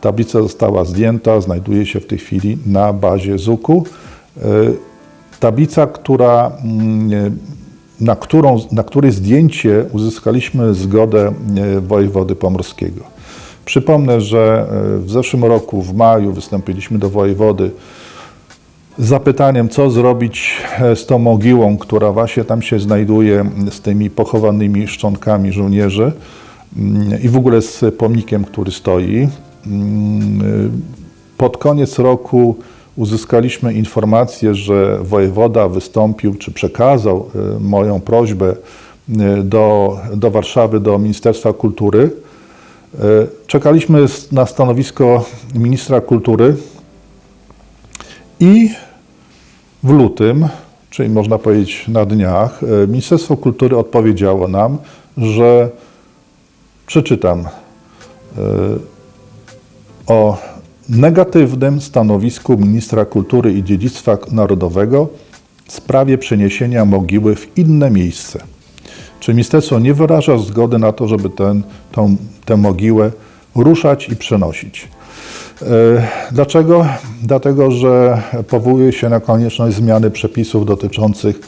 Tablica została zdjęta, znajduje się w tej chwili na bazie ZUK-u. E, Tablica, która, mm, na, którą, na której zdjęcie uzyskaliśmy zgodę e, wojewody pomorskiego. Przypomnę, że e, w zeszłym roku, w maju, wystąpiliśmy do wojewody z zapytaniem, co zrobić e, z tą mogiłą, która właśnie tam się znajduje, z tymi pochowanymi szczątkami żołnierzy mm, i w ogóle z pomnikiem, który stoi. Mm, Pod koniec roku uzyskaliśmy informację, że wojewoda wystąpił czy przekazał e, moją prośbę e, do, do Warszawy, do Ministerstwa Kultury. Czekaliśmy na stanowisko ministra kultury i w lutym, czyli można powiedzieć na dniach, Ministerstwo Kultury odpowiedziało nam, że przeczytam o negatywnym stanowisku ministra kultury i dziedzictwa narodowego w sprawie przeniesienia mogiły w inne miejsce. Czy ministerstwo nie wyraża zgody na to, żeby ten, tą, tę mogiłę ruszać i przenosić? E, Dlaczego? Dlatego, że powołuje się na konieczność zmiany przepisów dotyczących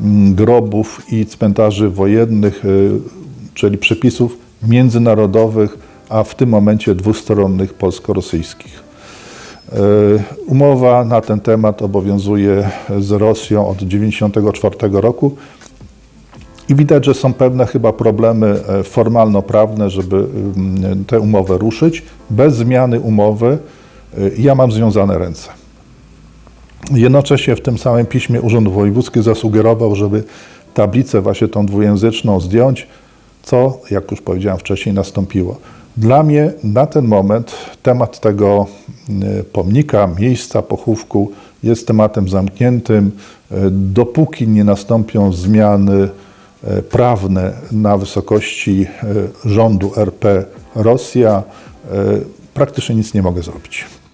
mm, grobów i cmentarzy wojennych, e, czyli przepisów międzynarodowych, a w tym momencie dwustronnych polsko-rosyjskich. E, Umowa na ten temat obowiązuje z Rosją od 1994 roku i widać, że są pewne chyba problemy e, formalno-prawne, żeby mm, tę umowę ruszyć. Bez zmiany umowy e, ja mam związane ręce. Jednocześnie w tym samym piśmie Urząd Wojewódzki zasugerował, żeby tablicę właśnie tą dwujęzyczną zdjąć, co, jak już powiedziałem wcześniej, nastąpiło. Dla mnie na ten moment temat tego y, pomnika, miejsca pochówku jest tematem zamkniętym. Y, Dopóki nie nastąpią zmiany y, prawne na wysokości rządu RP Rosja, praktycznie nic nie mogę zrobić.